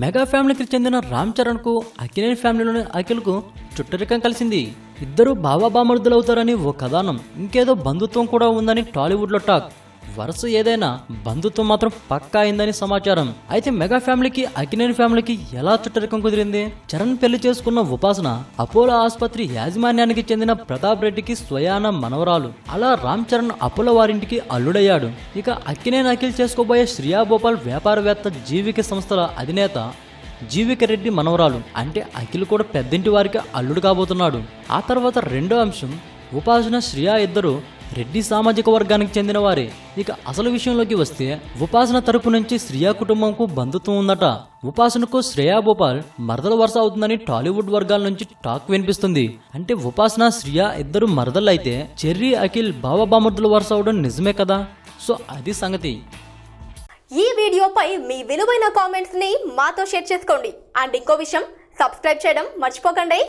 Mega ఫ్యామిలీకి చెందిన రామ్ చరణ్కు అఖిలేని ఫ్యామిలీలోని అఖిల్కు చుట్టరికం కలిసింది. ఇద్దరు బాబా బామర్దులు ఓ కథానం ఇంకేదో బంధుత్వం కూడా ఉందని టాలీవుడ్లో టాక్. వరుస ఏదైనా బంధుత్వం మాత్రం పక్కా అయిందని సమాచారం. అయితే మెగా ఫ్యామిలీకి అకినేని ఫ్యామిలీకి ఎలా చుట్టరికం కుదిరింది? చరణ్ పెళ్ళి చేసుకున్న ఉపాసన అపోలో ఆసుపత్రి యాజమాన్యానికి చెందిన ప్రతాప్ రెడ్డికి స్వయాన మనవరాలు. అలా రామ్ చరణ్ అపోలో వారింటికి అల్లుడయ్యాడు. ఇక అక్కినేని అఖిల్ చేసుకోబోయే శ్రియా భోపాల్ వ్యాపారవేత్త జీవిక సంస్థల అధినేత జీవిక రెడ్డి మనవరాలు. అంటే అఖిల్ కూడా పెద్దింటి వారికి అల్లుడు కాబోతున్నాడు. ఆ తర్వాత రెండో అంశం ఉపాసన శ్రియా ఇద్దరు రెడ్డి సామాజిక వర్గానికి చెందినవారే. ఇక అసలు విషయంలోకి వస్తే ఉపాసన తరపు నుంచి శ్రియా కుటుంబంకు బంధుత్వం ఉందట. ఉపాసనకు శ్రేయా భోపాల్ మరదల వరుస అవుతుందని టాలీవుడ్ వర్గాల నుంచి టాక్ వినిపిస్తుంది. అంటే ఉపాసన శ్రియా ఇద్దరు మరదలైతే చెర్రీ అఖిల్ బావబామర్దుల వరుస అవడం నిజమే కదా? సో అది సంగతి. ఈ వీడియోపై మీ విలువైన కామెంట్స్ని మాతో షేర్ చేసుకోండి. అండ్ ఇంకో విషయం సబ్స్క్రైబ్ చేయడం మర్చిపోకండి.